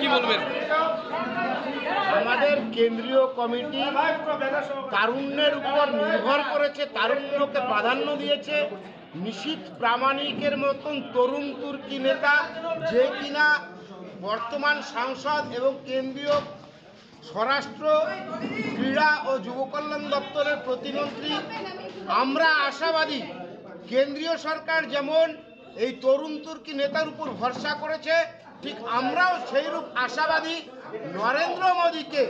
কি বলবেন? আমাদের কেন্দ্রীয় কমিটি তারুণ্যের উপর নির্ভর করেছে, তারুণ্যকে প্রাধান্য দিয়েছে। নিশীত প্রামাণিকের মতন তরুণ তুর্কি নেতা, যে কিনা বর্তমান সাংসদ এবং কেন্দ্রীয় স্বরাষ্ট্র, ক্রীড়া ও যুবকল্যাণ দপ্তরের প্রতিমন্ত্রী। আমরা আশাবাদী কেন্দ্রীয় সরকার যেমন এই তরুণ তুর্কি নেতার উপর ভরসা করেছে ঠিক আমরাও সেইরূপ আশাবাদী নরেন্দ্র মোদীকে।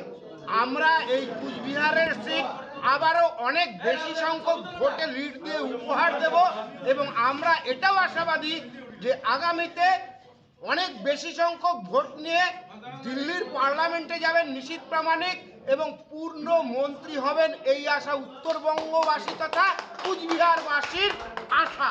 আমরা এই কুচবিহারের সিট আবারও অনেক বেশি সংখ্যক ভোটে লিড দিয়ে উপহার দেব এবং আমরা এটাও আশাবাদী যে আগামীতে অনেক বেশি সংখ্যক ভোট নিয়ে দিল্লির পার্লামেন্টে যাবেন নিশীত প্রামাণিক এবং পূর্ণ মন্ত্রী হবেন এই আশা উত্তরবঙ্গবাসী তথা কুচবিহারবাসীর আশা।